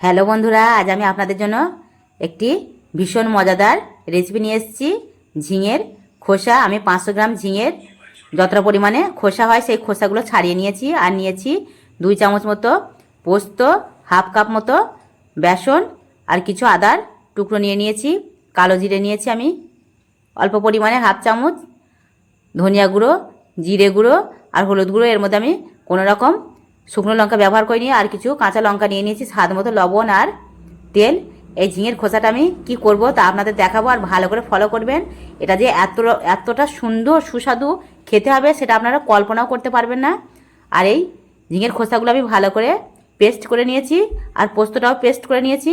Hello বন্ধুরা, আজ আমি আপনাদের জন্য একটি ভীষণ মজাদার রেসিপি নিয়ে এসেছি। ঝিঙের খোসা, আমি পাঁচশো গ্রাম ঝিঙের যতটা পরিমাণে খোসা হয় সেই খোসাগুলো ছাড়িয়ে নিয়েছি আর নিয়েছি দুই চামচ মতো পোস্ত, হাফ কাপ মতো বেসন আর কিছু আদার টুকরো নিয়ে নিয়েছি। কালো জিরে নিয়েছি আমি, অল্প পরিমাণে হাফ চামচ ধনিয়া গুঁড়ো, জিরে গুঁড়ো আর হলুদ গুঁড়ো। এর মধ্যে আমি কোনো রকম শুকনো লঙ্কা ব্যবহার করিনি, আর কিছু কাঁচা লঙ্কা নিয়ে নিয়েছি, স্বাদ মতো লবণ আর তেল। এই ঝিঙের খোসাটা আমি কি করব তা আপনাদের দেখাবো আর ভালো করে ফলো করবেন। এটা যে এত, এতটা সুন্দর, সুস্বাদু খেতে হবে সেটা আপনারা কল্পনাও করতে পারবেন না। আর এই ঝিঙের খোসাগুলো আমি ভালো করে পেস্ট করে নিয়েছি, আর পোস্তটাও পেস্ট করে নিয়েছি।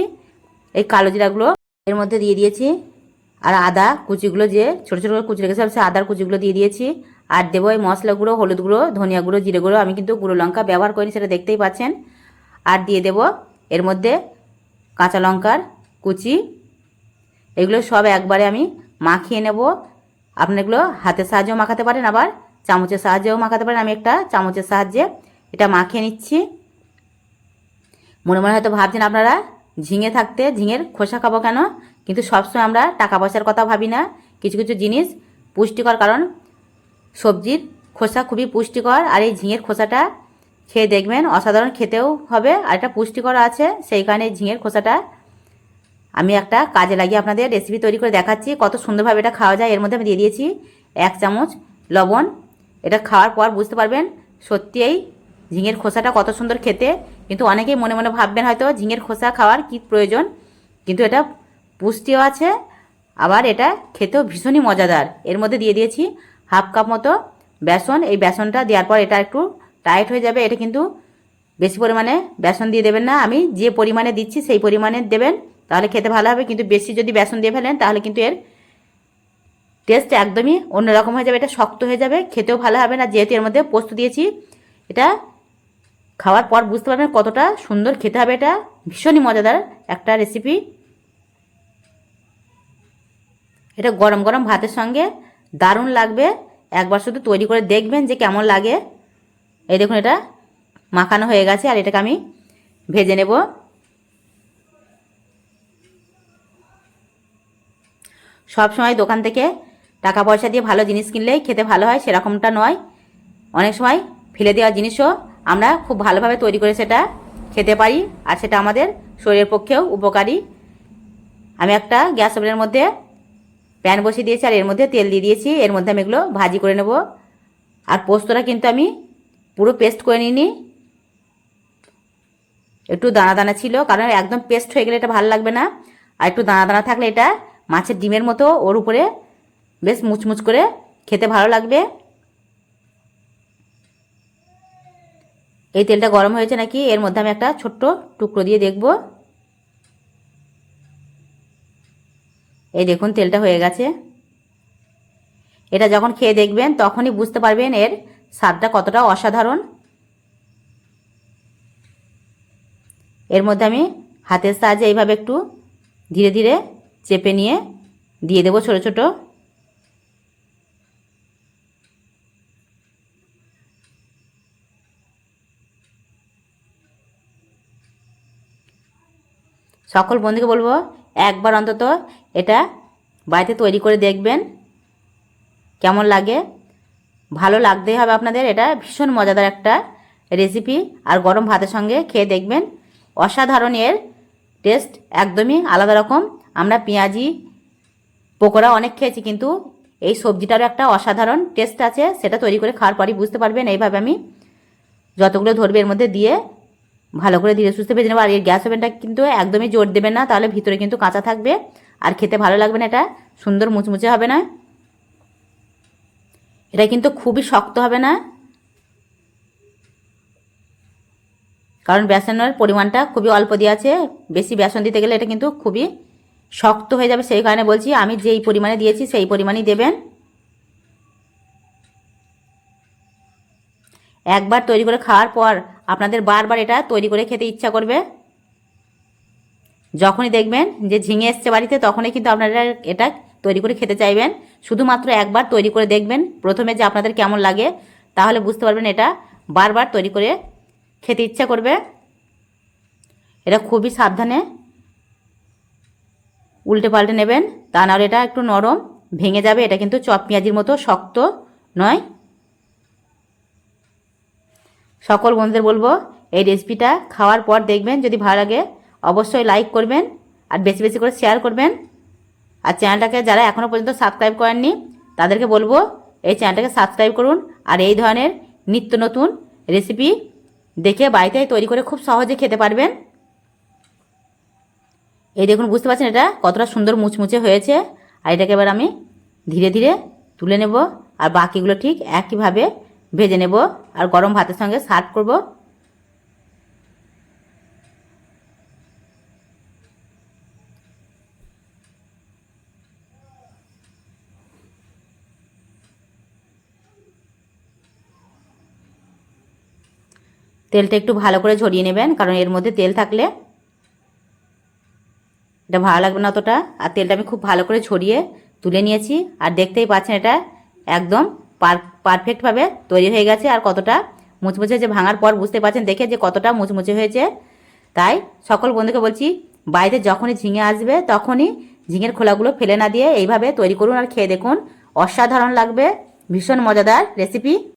এই কালো জিরাগুলো এর মধ্যে দিয়ে দিয়েছি, আর আদা কুচিগুলো যে ছোটো ছোটো করে কুচি রেখেছি সে আদার কুচিগুলো দিয়ে দিয়েছি। আর দেবো এই মশলা গুঁড়ো, হলুদ গুঁড়ো, ধনিয়া গুঁড়ো, জিরে গুঁড়ো। আমি কিন্তু গুঁড়ো লঙ্কা ব্যবহার করিনি, সেটা দেখতেই পাচ্ছেন। আর দিয়ে দেব এর মধ্যে কাঁচা লঙ্কার কুচি। এগুলো সব একবারে আমি মাখিয়ে নেব। আপনি এগুলো হাতের সাহায্যেও মাখাতে পারেন, আবার চামচের সাহায্যেও মাখাতে পারেন। আমি একটা চামচের সাহায্যে এটা মাখিয়ে নিচ্ছি। মনে মনে হয়তো ভাবছেন আপনারা, ঝিঙে থাকতে ঝিঙের খোসা খাব কেন? কিন্তু সবসময় আমরা টাকা পয়সার কথা ভাবি না। কিছু কিছু জিনিস পুষ্টিকর, কারণ সবজির খোসা খুবই পুষ্টিকর আর এই ঝিঙের খোসাটা খেয়ে দেখবেন অসাধারণ খেতেও হবে। আর এটা পুষ্টিকর আছে সেই কারণে ঝিঙের খোসাটা আমি একটা কাজে লাগিয়ে আপনাদের রেসিপি তৈরি করে দেখাচ্ছি। কত সুন্দরভাবে এটা খাওয়া যায়। এর মধ্যে আমি দিয়ে দিয়েছি এক চামচ লবণ। এটা খাওয়ার পর বুঝতে পারবেন সত্যি এই ঝিঙের খোসাটা কত সুন্দর খেতে। কিন্তু অনেকেই মনে মনে ভাববেন হয়তো ঝিঙের খোসা খাওয়ার কি প্রয়োজন। কিন্তু এটা পুষ্টিও আছে, আবার এটা খেতেও ভীষণই মজাদার। এর মধ্যে দিয়ে দিয়েছি হাফ কাপ মতো বেসন, এই বেসনটা দেওয়ার পর এটা একটু টাইট হয়ে যাবে, এটা কিন্তু বেশি পরিমাণে বেসন দিয়ে দেবেন না। আমি যে পরিমাণে দিচ্ছি সেই পরিমাণে দেবেন, তাহলে খেতে ভালো হবে। কিন্তু বেশি যদি বেসন দিয়ে ফেলেন, তাহলে কিন্তু এর টেস্ট একদমই অন্যরকম হয়ে যাবে, এটা শক্ত হয়ে যাবে, খেতেও ভালো হবে না। যেহেতু এর মধ্যে পোস্ত দিয়েছি, এটা খাওয়ার পর বুঝতে পারবেন কতটা সুন্দর খেতে হবে এটা। ভীষণই মজাদার একটা রেসিপি এটা গরম গরম ভাতের সঙ্গে দারুণ লাগবে। একবার শুধু তৈরি করে দেখবেন যে কেমন লাগে। এই দেখুন এটা মাখানো হয়ে গেছে আর এটাকে আমি ভেজে নেব। সব সময় দোকান থেকে টাকা পয়সা দিয়ে ভালো জিনিস কিনলেই খেতে ভালো হয়, সেরকমটা নয়। অনেক সময় ফেলে দেওয়া জিনিসও আমরা খুব ভালোভাবে তৈরি করে সেটা খেতে পারি আর সেটা আমাদের শরীরের পক্ষেও উপকারী। আমি একটা গ্যাস ওভেনের মধ্যে প্যান বসিয়ে দিয়েছি আর এর মধ্যে তেল দিয়ে দিয়েছি। এর মধ্যে আমি এগুলো ভাজি করে নেব। আর পোস্তটা কিন্তু আমি পুরো পেস্ট করে নিইনি। একটু দানা দানা ছিল, কারণ একদম পেস্ট হয়ে গেলে এটা ভালো লাগবে না। আর একটু দানা দানা থাকলে এটা মাছের ডিমের মতো ওর উপরে বেশ মুচমুচ করে খেতে ভালো লাগবে। এই তেলটা গরম হয়েছে নাকি? এর মধ্যে আমি একটা ছোট্ট টুকরো দিয়ে দেখব। এই দেখুন, তেলটা হয়ে গেছে। এটা যখন খেয়ে দেখবেন, তখনই বুঝতে পারবেন এর স্বাদটা কতটা অসাধারণ। এর মধ্যে আমি হাতের সাহায্যে এইভাবে একটু ধীরে ধীরে চেপে নিয়ে দিয়ে দেবো ছোটো ছোটো। সকল বন্ধুকে বলব একবার অন্তত এটা বাড়িতে তৈরি করে দেখবেন। কেমন লাগে? ভালো লাগতেই হবে আপনাদের। এটা ভীষণ মজাদার একটা রেসিপি আর গরম ভাতের সঙ্গে খেয়ে দেখবেন। অসাধারণ এর টেস্ট একদমই আলাদা রকম। আমরা পেঁয়াজি, পকোড়া অনেক খেয়েছি কিন্তু এই সবজিটারও একটা অসাধারণ টেস্ট আছে। সেটা তৈরি করে খাওয়ার পরই বুঝতে পারবেন। এইভাবে আমি যতগুলো ধরবে এর মধ্যে দিয়ে ভালো করে ধীরে সুস্থে ভেজে নেব। আর এর গ্যাস ওভেনটা কিন্তু একদমই জোর দেবেন না, তাহলে ভিতরে কিন্তু কাঁচা থাকবে। আর খেতে ভালো লাগবে না এটা, সুন্দর মুচমুচে হবে না। এটা কিন্তু খুবই শক্ত হবে না। কারণ বেসনের পরিমাণটা খুবই অল্প দিয়ে আছে। বেশি বেসন দিতে গেলে এটা কিন্তু খুবই শক্ত হয়ে যাবে। সেই কারণে বলছি, আমি যেই পরিমাণে দিয়েছি সেই পরিমাণেই দেবেন। একবার তৈরি করে খাওয়ার পর আপনাদের বারবার এটা তৈরি করে খেতে ইচ্ছা করবে। যখনই দেখবেন যে ঝিঙে এসছে বাড়িতে, তখনই কিন্তু আপনারা এটা তৈরি করে খেতে চাইবেন। শুধুমাত্র একবার তৈরি করে দেখবেন, প্রথমে যে আপনাদের কেমন লাগে, তাহলে বুঝতে পারবেন এটা বারবার তৈরি করে খেতে ইচ্ছা করবে। এটা খুবই সাবধানে উল্টে পাল্টে নেবেন, তা নাহলে এটা একটু নরম ভেঙে যাবে। এটা কিন্তু চপ পেঁয়াজির মতো শক্ত নয়। সকল বন্ধুদের বলব, এই রেসিপিটা খাওয়ার পর দেখবেন যদি ভালো লাগে, অবশ্যই লাইক করবেন আর বেশি বেশি করে শেয়ার করবেন। আর চ্যানেলটাকে যারা এখনও পর্যন্ত সাবস্ক্রাইব করেননি, তাদেরকে বলব, এই চ্যানেলটাকে সাবস্ক্রাইব করুন আর এই ধরনের নিত্য নতুন রেসিপি দেখে বাড়িতে তৈরি করে খুব সহজে খেতে পারবেন। এই দেখুন, বুঝতে পারছেন এটা? কতটা সুন্দর মুচমুচে হয়েছে। আর এটাকে এবার আমি ধীরে ধীরে তুলে নেব। আর বাকিগুলো ঠিক একইভাবে ভেজে নেব আর গরম ভাতের সঙ্গে সার্ভ করব। তেলটা একটু ভালো করে ঝরিয়ে নেবেন, কারণ এর মধ্যে তেল থাকলে এটা ভালো লাগবে না অতটা। আর তেলটা আমি খুব ভালো করে ছড়িয়ে তুলে নিয়েছি, আর দেখতেই পাচ্ছেন এটা একদম পারফেক্টভাবে তৈরি হয়ে গেছে আর কতটা মুচমুচে হয়েছে ভাঙার পর বুঝতে পারছেন দেখে যে কতটা মুচমুচে হয়েছে। তাই সকল বন্ধুকে বলছি, বাড়িতে যখনই ঝিঙে আসবে তখনই ঝিঙের খোলাগুলো ফেলে না দিয়ে এইভাবে তৈরি করুন আর খেয়ে দেখুন। অসাধারণ লাগবে, ভীষণ মজাদার রেসিপি